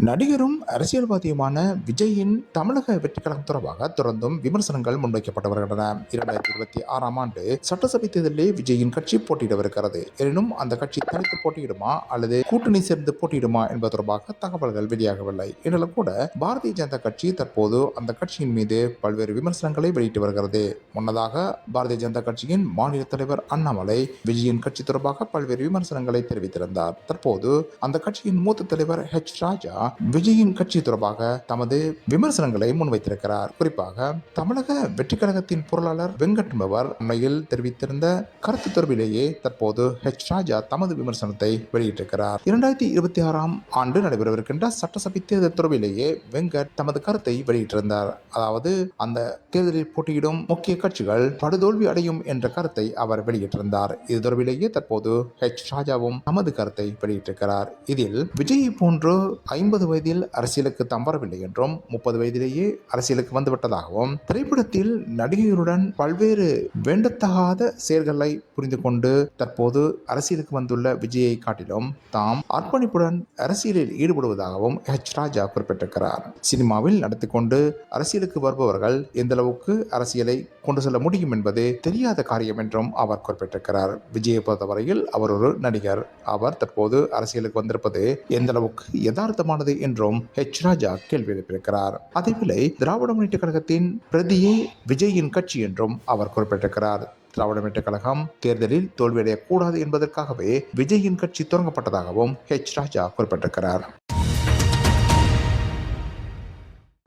நடிகரும் அரசியல்வாதியுமான விஜயின் தமிழக வெற்றிக்கழகம் தொடர்பாக தொடர்ந்தும் விமர்சனங்கள் முன்வைக்கப்பட்டு வருகின்றன. இரண்டாயிரத்தி இருபத்தி ஆறாம் ஆண்டு சட்டசபை தேர்தலில் விஜயின் கட்சி போட்டியிடவிருக்கிறது. எனினும் அந்த கட்சி தனித்து போட்டியிடுமா அல்லது கூட்டணி சேர்ந்து போட்டியிடுமா என்பது தொடர்பாக தகவல்கள் வெளியாகவில்லை. என்றாலும் கூட பாரதிய ஜனதா கட்சி தற்போது அந்த கட்சியின் மீது பல்வேறு விமர்சனங்களை வெளியிட்டு வருகிறது. முன்னதாக பாரதிய ஜனதா கட்சியின் மாநில தலைவர் அண்ணாமலை விஜயின் கட்சி தொடர்பாக பல்வேறு விமர்சனங்களை தெரிவித்திருந்தார். தற்போது அந்த கட்சியின் மூத்த தலைவர் ஹெச் ராஜா விஜயின் கட்சி தொடர்பாக தமது விமர்சனங்களை முன்வைத்திருக்கிறார். குறிப்பாக தமிழக வெற்றி கழகத்தின் பொருளாளர் வெங்கட் என்பவர் அண்மையில் தெரிவித்திருந்த கருத்து தொடர்பிலேயே தற்போது ஹெச் ராஜா தமது விமர்சனத்தை வெளியிட்டிருக்கிறார். இரண்டாயிரத்தி இருபத்தி ஆறாம் ஆண்டு நடைபெறவிருக்கின்ற சட்டசபை தேர்தல் தொடர்பிலேயே வெங்கட் தமது கருத்தை வெளியிட்டிருந்தார். அதாவது அந்த தேர்தலில் போட்டியிடும் முக்கிய கட்சிகள் படுதோல்வி அடையும் என்ற கருத்தை அவர் வெளியிட்டிருந்தார். இது தொடர்பிலேயே தற்போது ஹெச் ராஜாவும் தமது கருத்தை வெளியிட்டிருக்கிறார். இதில் விஜய் போன்று ஐம்பது வயதில் அரசியலுக்கு தாம் வரவில்லை என்றும் முப்பது வயதிலேயே அரசியலுக்கு வந்துவிட்டதாகவும் திரைப்படத்தில் நடிகையுடன் பல்வேறு வேண்டத்தகாத செயல்களை புரிந்து கொண்டு தற்போது அரசியலுக்கு வந்துள்ள விஜயை காட்டிலும் தாம் அர்ப்பணிப்புடன் அரசியலில் ஈடுபடுவதாகவும் ஹெச் ராஜா குறிப்பிட்டிருக்கிறார். சினிமாவில் நடத்தி கொண்டு அரசியலுக்கு வருபவர்கள் எந்த அளவுக்கு அரசியலை கொண்டு செல்ல முடியும் என்பது தெரியாத காரியம் என்றும் அவர் குறிப்பிட்டிருக்கிறார். விஜயை பொறுத்தவரையில் அவர் ஒரு நடிகர். அவர் தற்போது அரசியலுக்கு வந்திருப்பது எந்த அளவுக்கு யதார்த்தமானது என்றும் ஹெச் ராஜா கேள்வி எழுப்பியிருக்கிறார் அதேவேளை திராவிட முன்னேற்ற கழகத்தின் பிரதியே விஜயின் கட்சி என்றும் அவர் குறிப்பிட்டிருக்கிறார். திராவிட முன்னேற்ற கழகம் தேர்தலில் தோல்வியடையக்கூடாது என்பதற்காகவே விஜயின் கட்சி தொடங்கப்பட்டதாகவும் ஹெச் ராஜா குறிப்பிட்டிருக்கிறார்.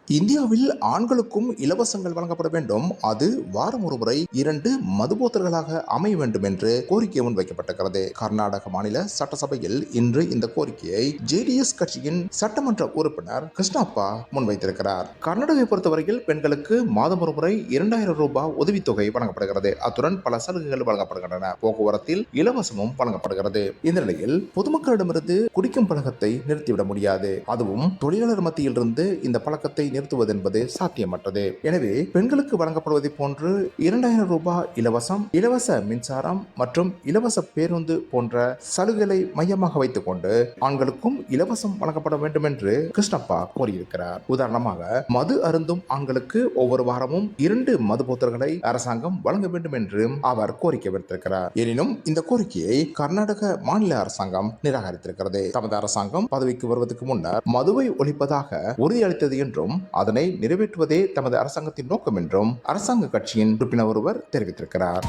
இந்தியாவில் ஆண்களுக்கும் இலவசங்கள் வழங்கப்பட வேண்டும். அது வாரம் ஒரு முறை இரண்டு மதுபோத்தர்களாக அமைய வேண்டும் என்று கோரிக்கை முன்வைக்கப்பட்டிருக்கிறது. கர்நாடக மாநில சட்டசபையில் இன்று இந்த கோரிக்கையை ஜேடிஎஸ் கட்சியின் சட்டமன்ற உறுப்பினர் கிருஷ்ணப்பா முன்வைத்திருக்கிறார். கர்நாடகை பொறுத்தவரையில் பெண்களுக்கு மாதம் ஒரு முறை இரண்டாயிரம் ரூபாய் உதவித்தொகை வழங்கப்படுகிறது. அத்துடன் பல சலுகைகள் வழங்கப்படுகின்றன. போக்குவரத்தில் இலவசமும் வழங்கப்படுகிறது. இந்த நிலையில் பொதுமக்களிடமிருந்து குடிக்கும் பழக்கத்தை நிறுத்திவிட முடியாது. அதுவும் தொழிலாளர் மத்தியிலிருந்து இந்த பழக்கத்தை நிறுத்துவது என்பது சாத்தியமற்றது. எனவே பெண்களுக்கு வழங்கப்படுவதை போன்று இரண்டாயிரம் ரூபாய் இலவசம் இலவச மின்சாரம் மற்றும் இலவச பேருந்து போன்ற சலுகைகளை மையமாக வைத்துக் கொண்டு ஆண்களுக்கும் இலவசம் வழங்கப்பட வேண்டும் என்று கிருஷ்ணப்பா கோரியிருக்கிறார் உதாரணமாக மது அருந்தும் ஆண்களுக்கு ஒவ்வொரு வாரமும் இரண்டு மது போத்தல்களை அரசாங்கம் வழங்க வேண்டும் என்றும் அவர் கோரிக்கை விடுத்திருக்கிறார். எனினும் இந்த கோரிக்கையை கர்நாடக மாநில அரசாங்கம் நிராகரித்திருக்கிறது. தமது அரசாங்கம் பதவிக்கு வருவதற்கு முன்னர் மதுவை ஒழிப்பதாக உறுதியளித்தது என்றும் அதனை நிறைவேற்றுவதே தமது அரசாங்கத்தின் நோக்கம் என்றும் அரசாங்க கட்சியின் உறுப்பினர் ஒருவர் தெரிவித்திருக்கிறார்.